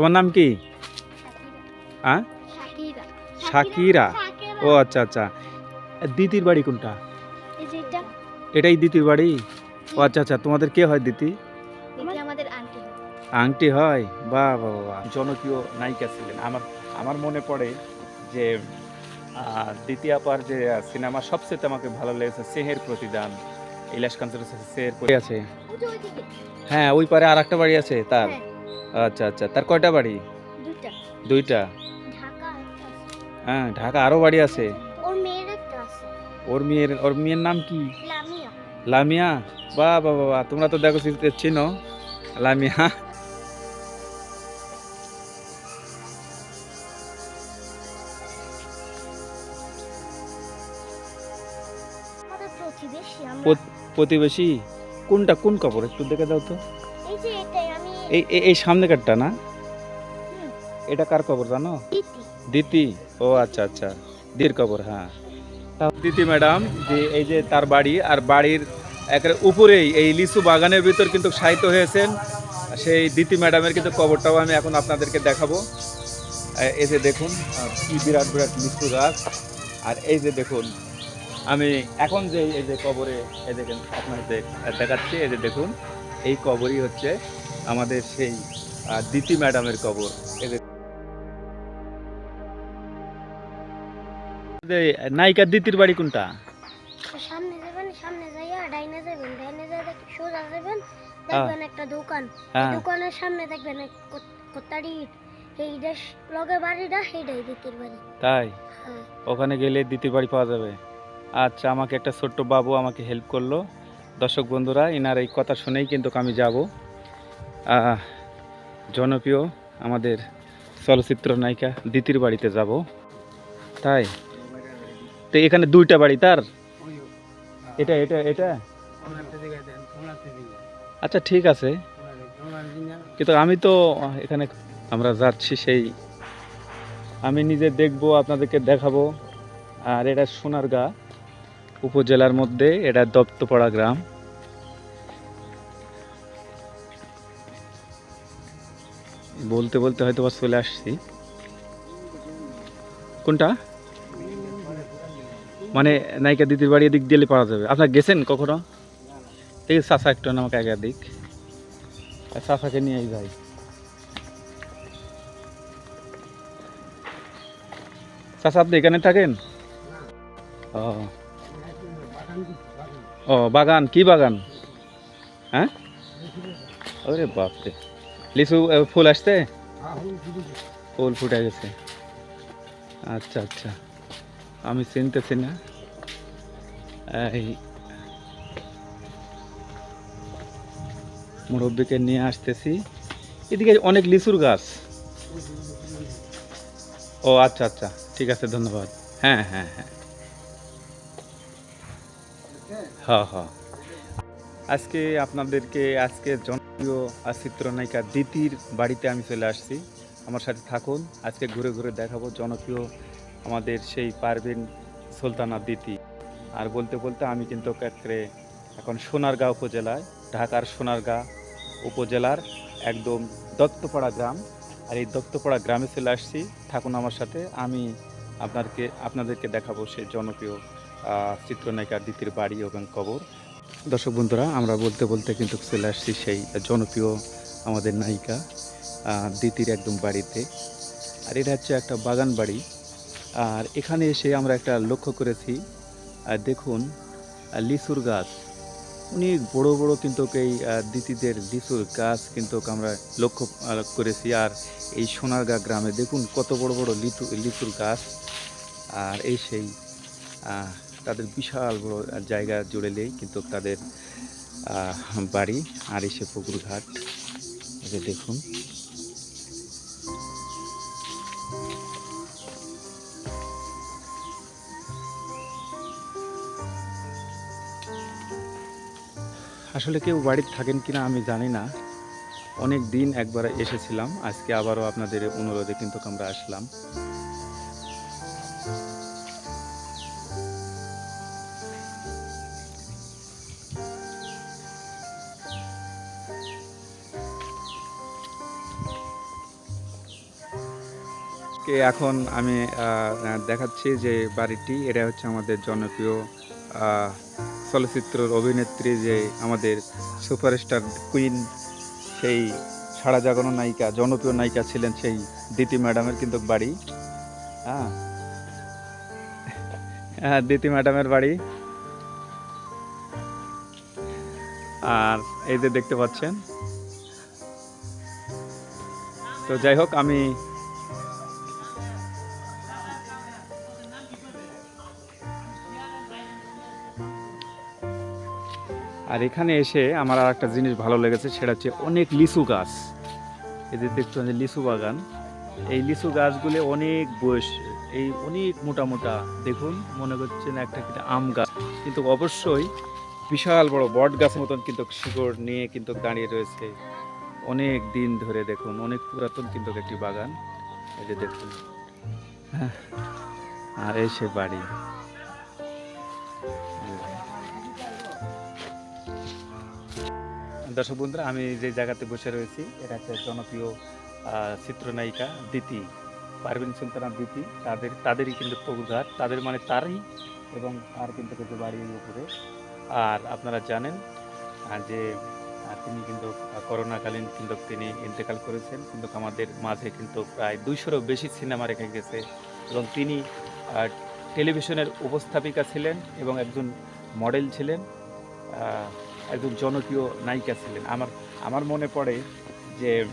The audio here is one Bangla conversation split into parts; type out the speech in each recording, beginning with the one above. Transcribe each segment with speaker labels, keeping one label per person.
Speaker 1: তোমার নাম কি? হ্যাঁ
Speaker 2: শাকিরা
Speaker 1: শাকিরা ও আচ্ছা আচ্ছা। দিদির বাড়ি কোনটা?
Speaker 2: এই যে এটা।
Speaker 1: এটাই দিদির বাড়ি? ও আচ্ছা আচ্ছা। তোমাদের কে হয় দিদি
Speaker 2: এটি আমাদের আন্টি
Speaker 1: আংটি হয়? বা বাহ বাহ, বাহ। জনপ্রিয় নায়িকা ছিলেন। আমার আমার মনে পড়ে যে দ্বিতীয় আপার যে সিনেমা সবচেয়ে আমাকে ভালো লেগেছে সেহের প্রতিদান। ইলাশ কাঞ্চন সেহের প্রতি আছে? হ্যাঁ ওই পারে আর একটা বাড়ি আছে তার।
Speaker 2: হ্যাঁ।
Speaker 1: আচ্ছা আচ্ছা। তার কয়টা বাড়ি?
Speaker 2: দুইটা।
Speaker 1: দুইটা? হ্যাঁ ঢাকা আরও বাড়ি আছে।
Speaker 2: ওর মেয়ের
Speaker 1: ওর মেয়ের ওর মেয়ের নাম কি?
Speaker 2: লামিয়া।
Speaker 1: বাহ বাহ বাহ, তোমরা তো দেখো চিনো। লামিয়া।
Speaker 2: প্রতিবেশী
Speaker 1: কোনটা কোন কাপড় একটু দেখে দাও তো।
Speaker 2: এই যে
Speaker 1: এই এই- এই সামনেকারটা না? এটা কার কবর জানো?
Speaker 2: দিতি।
Speaker 1: দিতি? ও আচ্ছা আচ্ছা। দির কবর হ্যাঁ। দিতি ম্যাডাম যে এই যে তার বাড়ি আর বাড়ির একের উপরেই এই লিচু বাগানের ভিতর কিন্তু সাহিত্য হয়েছেন। সেই দিতি ম্যাডামের কিন্তু কবরটাও আমি এখন আপনাদেরকে দেখাবো। এই যে দেখুন কি বিরাট বিরাট লিচু গাছ। আর এই যে দেখুন আমি এখন যে এই যে কবরে এই দেখেন আপনাদের দেখাচ্ছি এই যে দেখুন এই কবরই হচ্ছে আমাদের সেই দিতি ম্যাডামের কবর। এই যে যে নায়িকা দিতির বাড়ি কোনটা?
Speaker 2: সামনে যাবেন সামনে যাইয়া ডাইনে যাবেন ডাইনে যাই সোজা যাবেন। দেখবেন একটা দোকান। দোকানের সামনে দেখবেন এক এই দেশ লগে বাড়িটা সেইটাই দিতির বাড়ি।
Speaker 1: তাই? ওখানে গেলে দিতির বাড়ি পাওয়া যাবে। আচ্ছা আমাকে একটা ছোট্ট বাবু আমাকে হেল্প করল। দর্শক বন্ধুরা এনার এই কথা শুনেই কিন্তু আমি যাব। জনপ্রিয় আমাদের চলচ্চিত্র নায়িকা দিতির বাড়িতে যাব। তাই? তো এখানে দুইটা বাড়ি, তার? এটা এটা এটা? আচ্ছা ঠিক আছে। কিন্তু আমি তো এখানে আমরা যাচ্ছি সেই, আমি নিজে দেখব, আপনাদেরকে দেখাবো। আর এটা সোনারগাঁ উপজেলার মধ্যে, এটা দপ্তপাড়া গ্রাম। বলতে বলতে হয়তো বা চলে আসছি। কোনটা? মানে নায়িকা দিদির বাড়ি এদিক দিলে পাওয়া যাবে। আপনার গেছেন কখনো? ঠিক আছে চাষা একটু আমাকে আগে দিক চাষাকে নিয়েই যাই। চাষা আপনি এখানে থাকেন? ও। ও, বাগান, কি বাগান? হ্যাঁ? ওরে বাপরে। লিচু ফুল আসছে? ফুল ফুটে গেছে। আচ্ছা আচ্ছা। আমি চিনতেছি না। এই মুরব্বীকে নিয়ে আসতেছি। এদিকে অনেক লিচুর গাছ। ও আচ্ছা আচ্ছা। ঠিক আছে ধন্যবাদ। হ্যাঁ হ্যাঁ হ্যাঁ। হ্যাঁ হ্যাঁ আজকে আপনাদেরকে আজকে জনপ্রিয় আর চিত্রনায়িকা দিতির বাড়িতে আমি চলে আসছি। আমার সাথে থাকুন। আজকে ঘুরে ঘুরে দেখাবো জনপ্রিয় আমাদের সেই পারভিন সুলতানা দিতি। আর বলতে বলতে আমি কিন্তু একেবারে এখন সোনারগাঁও উপজেলায়, ঢাকার সোনারগাঁ উপজেলার একদম দত্তপাড়া গ্রাম। আর এই দত্তপাড়া গ্রামে চলে আসছি। থাকুন আমার সাথে। আমি আপনাদেরকে আপনাদেরকে দেখাবো সেই জনপ্রিয় চিত্রনায়িকা দিতির বাড়ি এবং কবর। দর্শক বন্ধুরা, আমরা বলতে বলতে কিন্তু চলে আসছি সেই জনপ্রিয় আমাদের নায়িকা দিতির একদম বাড়িতে। আর এটা হচ্ছে একটা বাগান বাড়ি। আর এখানে এসে আমরা একটা লক্ষ্য করেছি আর দেখুন লিচুর গাছ। অনেক বড় বড় কিন্তু এই দিতিদের লিচুর গাছ কিন্তু আমরা লক্ষ্য করেছি। আর এই সোনারগাঁ গ্রামে দেখুন কত বড় বড় লিচু, লিচুর গাছ। আর এই সেই তাদের বিশাল বড় জায়গা জুড়েলেই কিন্তু তাদের বাড়ি আর এসে পুকুর ঘাট দেখুন। আসলে কেউ বাড়িতে থাকেন কিনা আমি জানি না। অনেক দিন একবার এসেছিলাম, আজকে আবারও আপনাদের অনুরোধে কিন্তু আমরা আসলাম। আপনাদেরকে এখন আমি দেখাচ্ছি যে বাড়িটি। এটা হচ্ছে আমাদের জনপ্রিয় চলচ্চিত্রের অভিনেত্রী যে আমাদের সুপারস্টার কুইন। সেই সারা জাগানো নায়িকা, জনপ্রিয় নায়িকা ছিলেন সেই দিতি ম্যাডামের কিন্তু বাড়ি। হ্যাঁ। হ্যাঁ দিতি ম্যাডামের বাড়ি। আর এই যে দেখতে পাচ্ছেন। তো যাই হোক, আমি আর এখানে এসে আমার আর একটা জিনিস ভালো লেগেছে সেটা হচ্ছে অনেক লিচু গাছ। যে দেখছেন যে লিচু বাগান এই লিচু গাছগুলি অনেক বয়স এই অনেক মোটা মোটা দেখুন মনে করছেন একটা কিনা আম গাছ। কিন্তু অবশ্যই বিশাল বড় বট গাছ মতন কিন্তু শিকড় নিয়ে কিন্তু দাঁড়িয়ে রয়েছে। অনেক দিন ধরে দেখুন অনেক পুরাতন কিন্তু একটি বাগান। এই যে দেখুন। হ্যাঁ, আর এই সে বাড়ি। দর্শক বন্ধুরা, আমি যে জায়গাতে বসে রয়েছি, এটা একটা জনপ্রিয় চিত্রনায়িকা দিতি পারভিন সুলতানা দিতি তাদের, তাদেরই কিন্তু প্রভুঘাট তাদের মানে তারই এবং তার কিন্তু কিছু বাড়ির উপরে। আর আপনারা জানেন যে তিনি কিন্তু করোনাকালীন কিন্তু তিনি ইন্তেকাল করেছেন। কিন্তু আমাদের মাঝে কিন্তু প্রায় দুইশোরও বেশি সিনেমা রেখে গেছে এবং তিনি টেলিভিশনের উপস্থাপিকা ছিলেন এবং একজন মডেল ছিলেন। একজন জনপ্রিয় নায়িকা ছিলেন। আমার আমার মনে পড়ে যে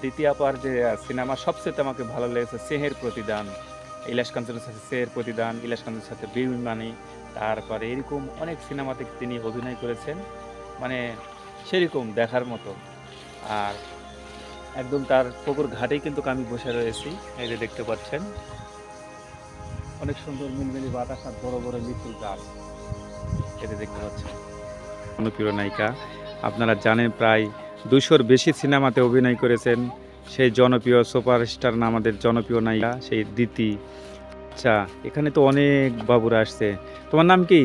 Speaker 1: দ্বিতীয় পার যে সিনেমা সবচেয়ে আমাকে ভালো লেগেছে, সেহের প্রতিদান। ইলাশ কাঞ্চনের সাথে সেহের প্রতিদান, ইলাশ কাঞ্চনের সাথে বিমানি তারপরে এরকম অনেক সিনেমাতে তিনি অভিনয় করেছেন। মানে সেরকম দেখার মতো। আর একদম তার পুকুর ঘাটেই কিন্তু আমি বসে রয়েছি, এই যে দেখতে পাচ্ছেন। অনেক সুন্দর মিলমিলি বাতাস আর বড় বড় লিচুর গাছ। এতে দেখতে পাচ্ছেন। জনপ্রিয় নায়িকা আপনারা জানেন প্রায় দুশোর বেশি সিনেমাতে অভিনয় করেছেন সেই জনপ্রিয় সুপারস্টার না আমাদের জনপ্রিয় নায়িকা সেই দিতি। আচ্ছা এখানে তো অনেক বাবুরা আসছে। তোমার নাম কি?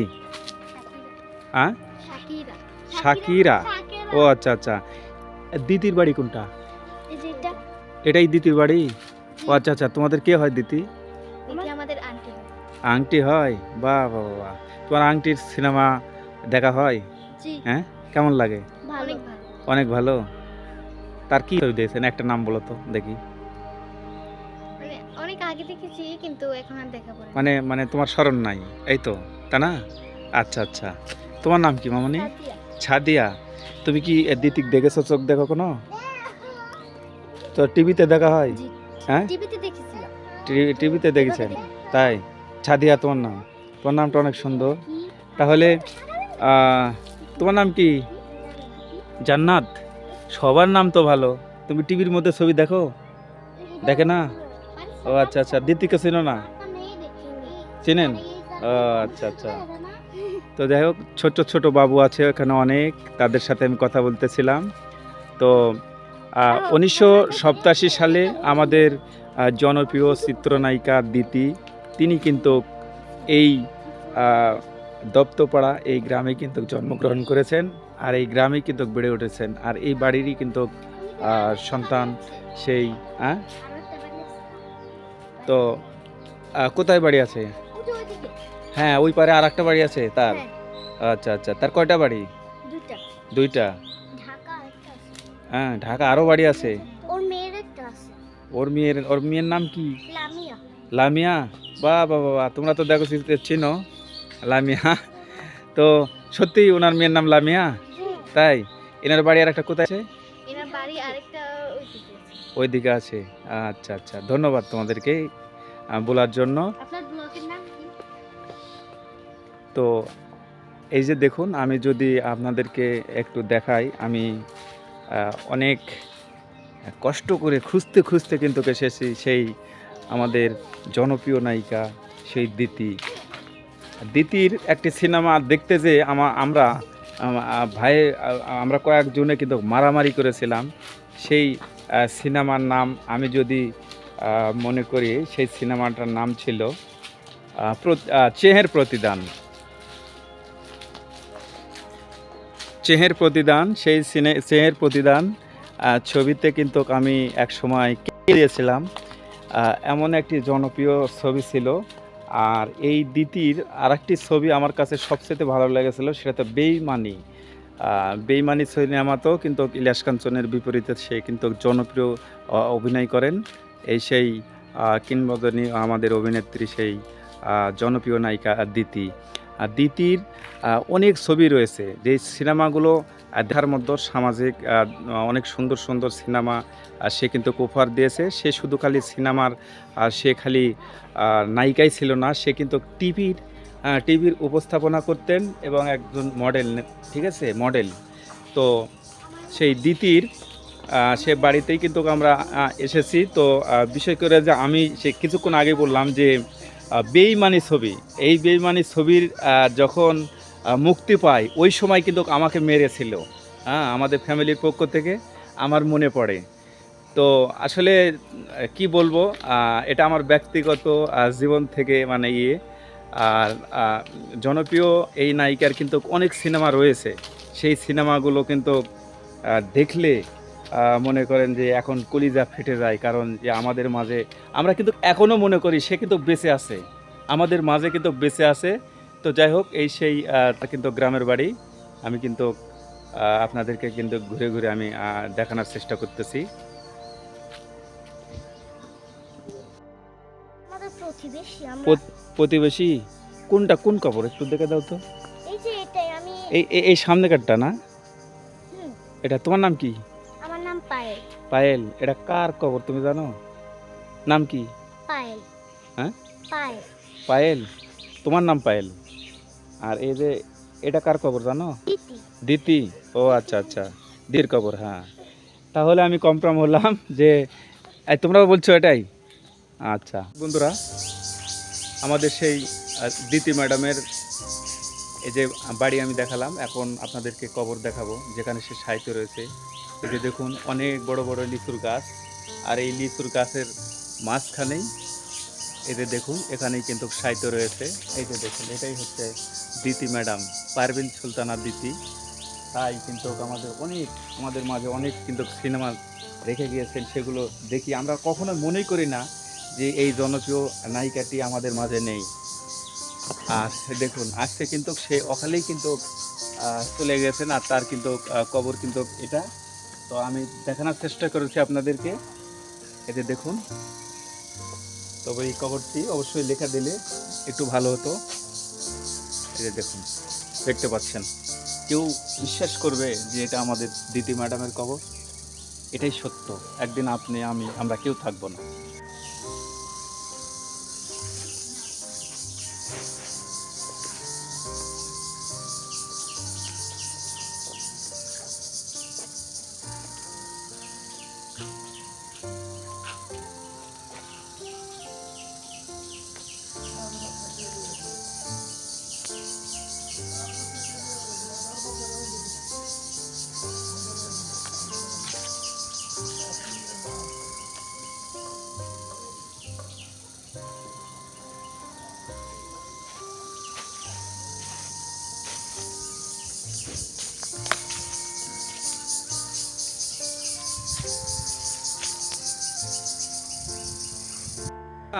Speaker 1: আ?
Speaker 2: শাকিরা।
Speaker 1: শাকিরা? ও আচ্ছা আচ্ছা। দিদির বাড়ি কোনটা? এটাই দিদির বাড়ি? ও আচ্ছা আচ্ছা তোমাদের কে হয়
Speaker 2: আন্টি।
Speaker 1: আংটি হয়? বাহ বাহ বাহ। তোমার আংটির সিনেমা দেখা হয়? হ্যাঁ? কেমন লাগে? অনেক ভালো। তার কি দিয়েছেন? একটা নাম বলো তো দেখি।
Speaker 2: মানে অনেক আগে দেখেছি কিন্তু এখন আর দেখা পড়ে
Speaker 1: মানে মানে তোমার স্মরণ নাই এই তো তা না? আচ্ছা আচ্ছা। তোমার নাম কি মামনি? ছাদিয়া। তুমি কি দিতিক দেখেছ চোখ দেখো কোনো? তো টিভিতে দেখা হয়? হ্যাঁ?
Speaker 2: টিভিতে
Speaker 1: টি- টিভিতে দেখেছেন? তাই? ছাদিয়া তোমার নাম। তোমার নামটা অনেক সুন্দর। তাহলে আহ, তোমার নাম কি? জান্নাত। সবার নাম তো ভালো। তুমি টিভির মধ্যে ছবি দেখো? দেখে না? ও আচ্ছা আচ্ছা। দিতিকে চিনো না? চেনেন? ও আচ্ছা আচ্ছা। তো যাই হোক ছোট ছোট বাবু আছে ওখানে অনেক। তাদের সাথে আমি কথা বলতেছিলাম। তো উনিশশো সালে আমাদের জনপ্রিয় চিত্রনায়িকা দিতি তিনি কিন্তু এই দপ্তপাড়া এই গ্রামে কিন্তু জন্মগ্রহণ করেছেন আর এই গ্রামে কিন্তু বেড়ে উঠেছেন। আর এই বাড়িরই কিন্তু সন্তান সেই হ্যাঁ তো কোথায় বাড়ি আছে? হ্যাঁ ওই পারে আর একটা বাড়ি আছে তার? আচ্ছা আচ্ছা তার কয়টা বাড়ি? দুইটা। হ্যাঁ ঢাকা আরও বাড়ি আছে?
Speaker 2: ওর মেয়ের
Speaker 1: ওর মেয়ের নাম কি?
Speaker 2: লামিয়া।
Speaker 1: বা বা বা তোমরা তো দেখো চিনো। লামিয়া তো সত্যি ওনার মেয়ের নাম লামিয়া? তাই? এনার বাড়ি আর একটা কোথায় আছে?
Speaker 2: ওই দিকে
Speaker 1: আছে। আচ্ছা আচ্ছা। ধন্যবাদ তোমাদেরকে বলার জন্য। তো এই যে দেখুন আমি যদি আপনাদেরকে একটু দেখাই আমি অনেক কষ্ট করে খুঁজতে খুঁজতে কিন্তু এসেছি সেই আমাদের জনপ্রিয় নায়িকা সেই দিতি। দিতির একটি সিনেমা দেখতে যে আমা আমরা ভাই আমরা কয়েকজনে কিন্তু মারামারি করেছিলাম। সেই সিনেমার নাম আমি যদি মনে করি, সেই সিনেমাটার নাম ছিল চেহের প্রতিদান। চেহের প্রতিদান, সেই সিনে, চেহের প্রতিদান ছবিতে কিন্তু আমি এক সময় দিয়েছিলাম এমন একটি জনপ্রিয় ছবি ছিল আর এই দিতির আরেকটি ছবি আমার কাছে সবচেয়ে ভালো লেগেছিল, সেটা তো বেইমানি। বেইমানি সিনেমাতেও কিন্তু ইলিয়াস কাঞ্চনের বিপরীতে সে কিন্তু জনপ্রিয় অভিনয় করেন। এই সেই কিংবদনী আমাদের অভিনেত্রী সেই জনপ্রিয় নায়িকা দিতি। দিতির অনেক ছবি রয়েছে। যে সিনেমাগুলো দেখার মধ্যে সামাজিক অনেক সুন্দর সুন্দর সিনেমা সে কিন্তু উপহার দিয়েছে। সে শুধু খালি সিনেমার সে খালি নায়িকাই ছিল না, সে কিন্তু টিভির টিভির উপস্থাপনা করতেন এবং একজন মডেল ঠিক আছে মডেল তো সেই দিতির সে বাড়িতেই কিন্তু আমরা এসেছি। তো বিশেষ করে যে আমি সে কিছুক্ষণ আগে বললাম যে বেইমানি ছবি। এই বেইমানি ছবির যখন মুক্তি পায়, ওই সময় কিন্তু আমাকে মেরেছিল। হ্যাঁ আমাদের ফ্যামিলির পক্ষ থেকে আমার মনে পড়ে। তো আসলে, কি বলব এটা আমার ব্যক্তিগত জীবন থেকে মানে ইয়ে। আর জনপ্রিয় এই নায়িকার কিন্তু অনেক সিনেমা রয়েছে। সেই সিনেমাগুলো কিন্তু দেখলে মনে করেন যে এখন কলিজা ফেটে যায় কারণ যে আমাদের মাঝে আমরা কিন্তু এখনও মনে করি সে কিন্তু বেঁচে আছে। আমাদের মাঝে কিন্তু বেঁচে আছে। তো যাই হোক এই সেই কিন্তু গ্রামের বাড়ি। আমি কিন্তু আপনাদেরকে কিন্তু ঘুরে ঘুরে আমি দেখানোর চেষ্টা করতেছি।
Speaker 2: প্রতিবেশী
Speaker 1: কোনটা কোন কাপড় একটু দেখে দাও তো।
Speaker 2: এই
Speaker 1: এই এই সামনেকারটা না? এটা তোমার নাম কি?
Speaker 2: পায়েল।
Speaker 1: এটা কার কবর তুমি জানো? নাম কি?
Speaker 2: পায়েল।
Speaker 1: হ্যাঁ?
Speaker 2: পায়েল।
Speaker 1: পায়েল? তোমার নাম পায়েল? আর এই যে এটা কার কবর জানো?
Speaker 2: দিতি।
Speaker 1: ও আচ্ছা আচ্ছা। দির কবর হ্যাঁ। তাহলে আমি কনফার্ম হলাম যে এই, তোমরা বলছো এটাই? আচ্ছা। বন্ধুরা আমাদের সেই দিতি ম্যাডামের এই যে বাড়ি আমি দেখালাম এখন আপনাদেরকে কবর দেখাবো যেখানে সে সাহিত্য রয়েছে। যে দেখুন, অনেক বড় বড় লিচুর গাছ। আর এই লিচুর গাছের মাঝখানেই যে দেখুন, এখানেই কিন্তু সাহিত্য রয়েছে। এই যে দেখুন, এটাই হচ্ছে দিতি ম্যাডাম, পারভিন সুলতানা দিতি। তাই কিন্তু আমাদের অনেক, আমাদের মাঝে অনেক কিন্তু সিনেমা রেখে গিয়েছেন, সেগুলো দেখি। আমরা কখনো মনেই করি না যে এই জনপ্রিয় নায়িকাটি আমাদের মাঝে নেই। আর দেখুন আজকে কিন্তু, সে অকালেই কিন্তু চলে গেছেন, আর তার কিন্তু কবর কিন্তু এটা তো আমি দেখানোর চেষ্টা করেছি আপনাদেরকে। এতে দেখুন। তবে এই কবরটি অবশ্যই লেখা দিলে একটু ভালো হতো। এতে দেখুন, দেখতে পাচ্ছেন। কেউ বিশ্বাস করবে যে এটা আমাদের দিদি ম্যাডামের কবর এটাই সত্য। একদিন আপনি, আমি, আমরা কেউ থাকব না।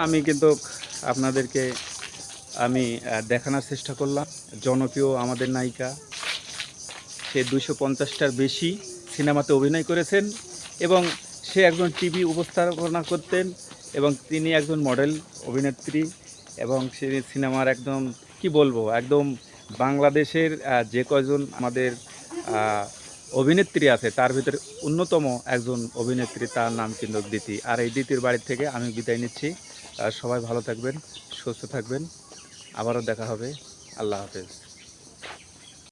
Speaker 1: আমি কিন্তু আপনাদেরকে আমি দেখানোর চেষ্টা করলাম। জনপ্রিয় আমাদের নায়িকা, সে দুশো পঞ্চাশটার বেশি সিনেমাতে অভিনয় করেছেন এবং সে একজন টিভি উপস্থাপনা করতেন এবং তিনি একজন মডেল অভিনেত্রী এবং সে সিনেমার একদম, কি বলব, একদম বাংলাদেশের যে কয়জন আমাদের অভিনেত্রী আছে, তার ভিতরে অন্যতম একজন অভিনেত্রী, তার নাম কিন্তু দিতি। আর এই দিতির বাড়ি থেকে আমি বিদায় নিচ্ছি। আর সবাই ভালো থাকবেন সুস্থ থাকবেন। আবারও দেখা হবে। আল্লাহ হাফেজ।